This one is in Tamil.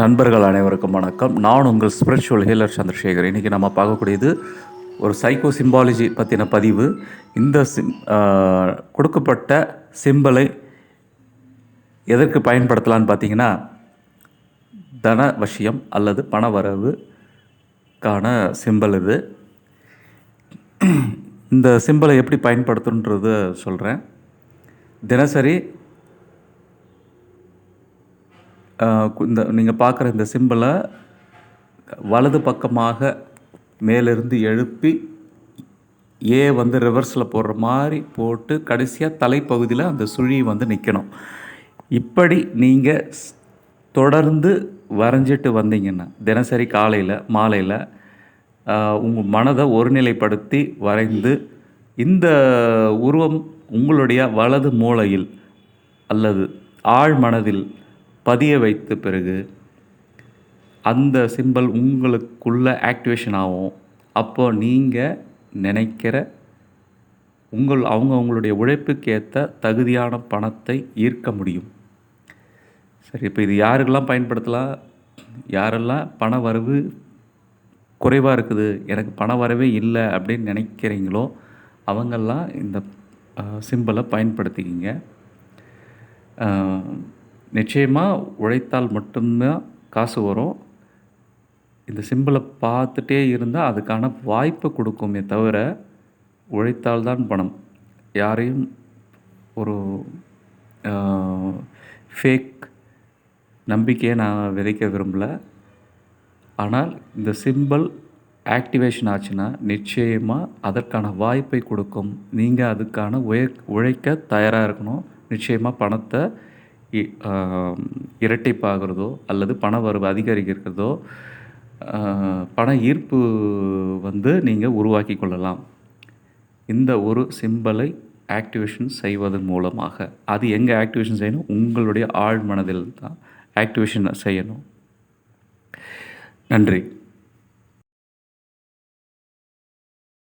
நண்பர்கள் அனைவருக்கும் வணக்கம். நான் உங்கள் ஸ்பிரிச்சுவல் ஹீலர் சந்திரசேகர். இன்றைக்கி நம்ம பார்க்கக்கூடியது ஒரு சைக்கோ சிம்பாலஜி பற்றின பதிவு. இந்த சிம் கொடுக்கப்பட்ட சிம்பலை எதற்கு பயன்படுத்தலான்னு பார்த்தீங்கன்னா தன வசியம் அல்லது பண வரவுக்கான சிம்பல் இது. இந்த சிம்பலை எப்படி பயன்படுத்துன்றது சொல்கிறேன் தினசரி இந்த நீங்கள் பார்க்குற இந்த சிம்பிளை வலது பக்கமாக மேலிருந்து எழுப்பி ஏ வந்து ரிவர்ஸில் போடுற மாதிரி போட்டு கடைசியாக தலைப்பகுதியில் அந்த சுழி வந்து நிற்கணும் இப்படி நீங்கள் தொடர்ந்து வரைஞ்சிட்டு வந்தீங்கன்னா தினசரி காலையில் மாலையில் உங்கள் மனதை ஒருநிலைப்படுத்தி வரைந்து இந்த உருவம் உங்களுடைய வலது மூலையில் அல்லது ஆழ் மனதில் பதிய வைத்த பிறகு அந்த சிம்பல் உங்களுக்குள்ள ஆக்டிவேஷன் ஆகும். அப்போ நீங்கள் நினைக்கிற உங்கள் அவங்க அவங்களுடைய உழைப்புக்கு ஏற்ற தகுதியான பணத்தை ஈர்க்க முடியும். சரி இப்போ இது யாருக்கெல்லாம் பயன்படுத்தலாம்? யாரெல்லாம் பண வரவு குறைவாக இருக்குது எனக்கு பண வரவே இல்லை அப்படின்னு நினைக்கிறீங்களோ அவங்கெல்லாம் இந்த சிம்பலை பயன்படுத்திக்கிங்க. நிச்சயமாக உழைத்தால் மட்டும்தான் காசு வரும். இந்த சிம்பிளை பார்த்துட்டே இருந்தால் அதுக்கான வாய்ப்பை கொடுக்குமே தவிர உழைத்தால்தான் பணம். யாரையும் ஒரு ஃபேக் நம்பிக்கையை நான் விதைக்க விரும்பலை. ஆனால் இந்த சிம்பல் ஆக்டிவேஷன் ஆச்சுன்னா நிச்சயமாக அதற்கான வாய்ப்பை கொடுக்கும். நீங்கள் அதுக்கான உய உழைக்க தயாராக இருக்கணும். நிச்சயமாக பணத்தை இரட்டிப்பாகிறதோ அல்லது பண வரவு அதிகரிக்கிறதோ பண ஈர்ப்பு வந்து நீங்கள் உருவாக்கி கொள்ளலாம். இந்த ஒரு சிம்பலை ஆக்டிவேஷன் செய்வதன் மூலமாக. அது எங்கே ஆக்டிவேஷன் செய்யணும்? உங்களுடைய ஆழ் மனதில் தான் ஆக்டிவேஷன் செய்யணும். நன்றி.